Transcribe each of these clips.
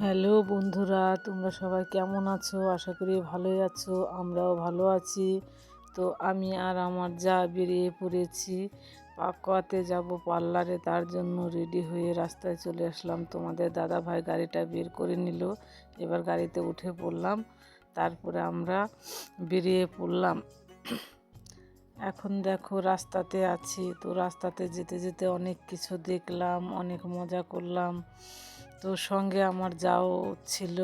Hello বন্ধুরা, তোমরা সবাই কেমন আছো? আশা করি ভালোই আছো, আমরাও ভালো আছি। তো আমি আর আমার যা বেরিয়ে পড়েছি, পাকোয়াতে যাব পার্লারে, তার জন্য রেডি হয়ে রাস্তায় চলে আসলাম। তোমাদের দাদা ভাই গাড়িটা বের করে নিল, এবার গাড়িতে উঠে পড়লাম, তারপরে আমরা বেরিয়ে পড়লাম। এখন দেখো রাস্তাতে আছি, তো রাস্তাতে যেতে যেতে অনেক কিছু দেখলাম, অনেক মজা করলাম। তো সঙ্গে আমার যাও ছিল।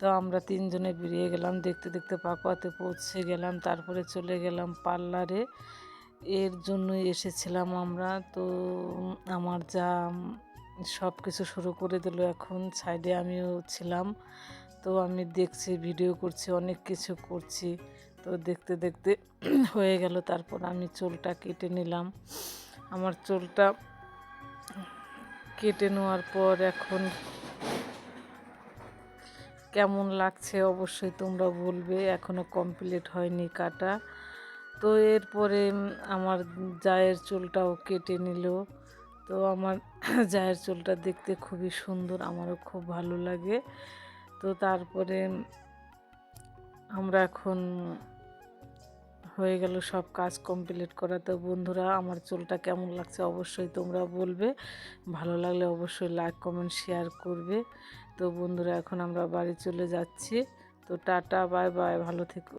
তো আমরা তিনজনে বেরিয়ে গেলাম, দেখতে দেখতে পাকুয়াতে পৌঁছে গেলাম, তারপরে চলে গেলাম পার্লারে। এর জন্যই এসেছিলাম আমরা। তো আমার যা সব কিছু শুরু করে দিল এখন, সাইডে আমিও ছিলাম। তো আমি দেখছি, ভিডিও করছি, অনেক কিছু করছি। তো দেখতে দেখতে হয়ে গেল, তারপর আমি চুলটা কেটে নিলাম। আমার চুলটা কেটে নেওয়ার পর এখন কেমন লাগছে অবশ্যই তোমরা বলবে। এখনও কমপ্লিট হয়নি কাটা। তো এরপরে আমার জায়ের চুলটাও কেটে নিল। তো আমার জায়ের চুলটা দেখতে খুবই সুন্দর, আমারও খুব ভালো লাগে। তো তারপরে আমরা এখন হয়ে গেল সব কাজ কমপ্লিট করা। তো বন্ধুরা, আমার চুলটা কেমন লাগছে অবশ্যই তোমরা বলবে। ভালো লাগলে অবশ্যই লাইক কমেন্ট শেয়ার করবে। তো বন্ধুরা, এখন আমরা বাড়ি চলে যাচ্ছি। তো টাটা বাই বাই ভালো থেকো।